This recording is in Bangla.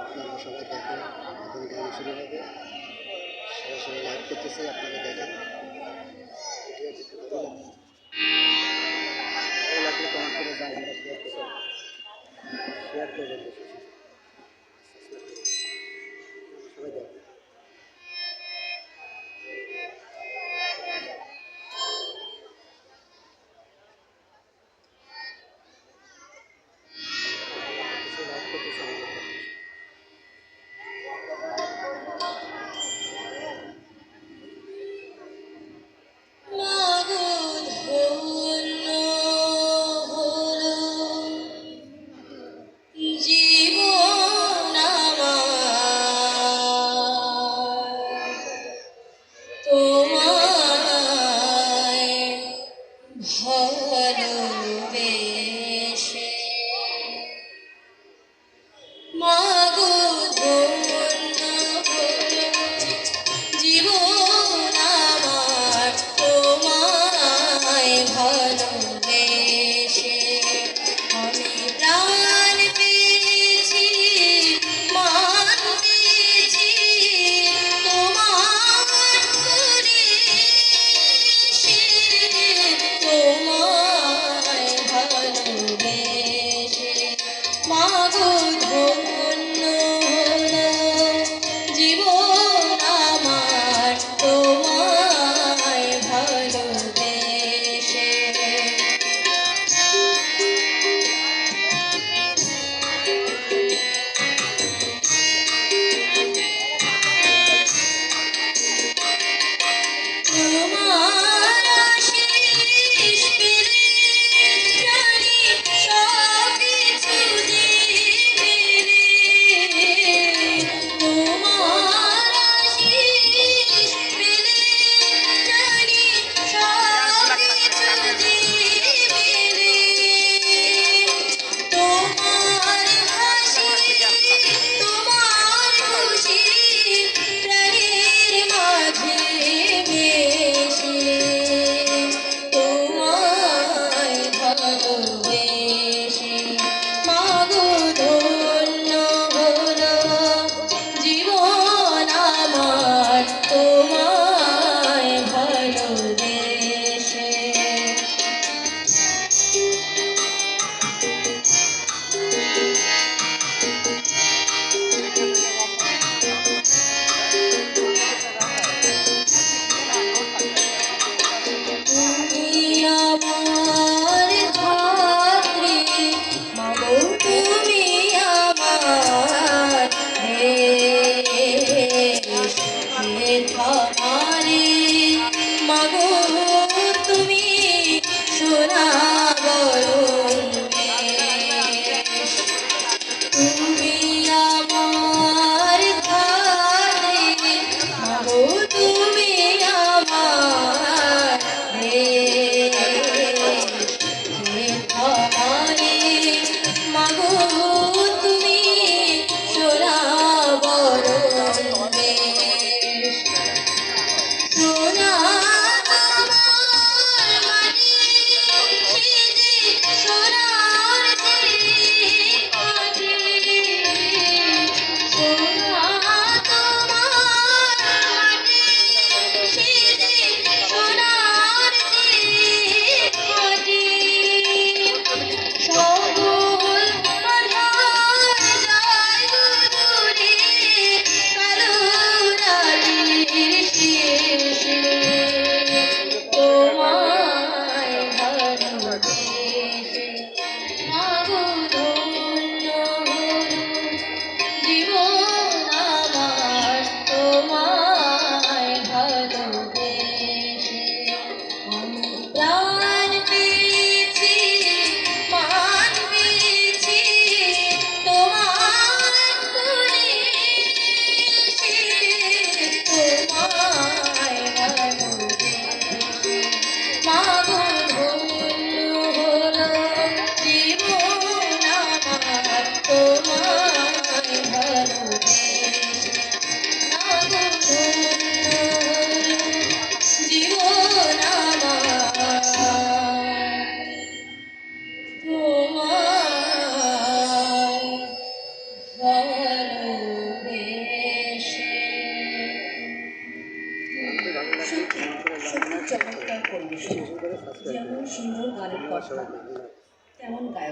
আপনারা সবাই দেখেন এখন গান শুরু হবে। সরাসরি লাইভ করতেছি আপনাকে দেখেন। আমারে মাগো। যেমন সুন্দর গানের কথা তেমন গায়ক।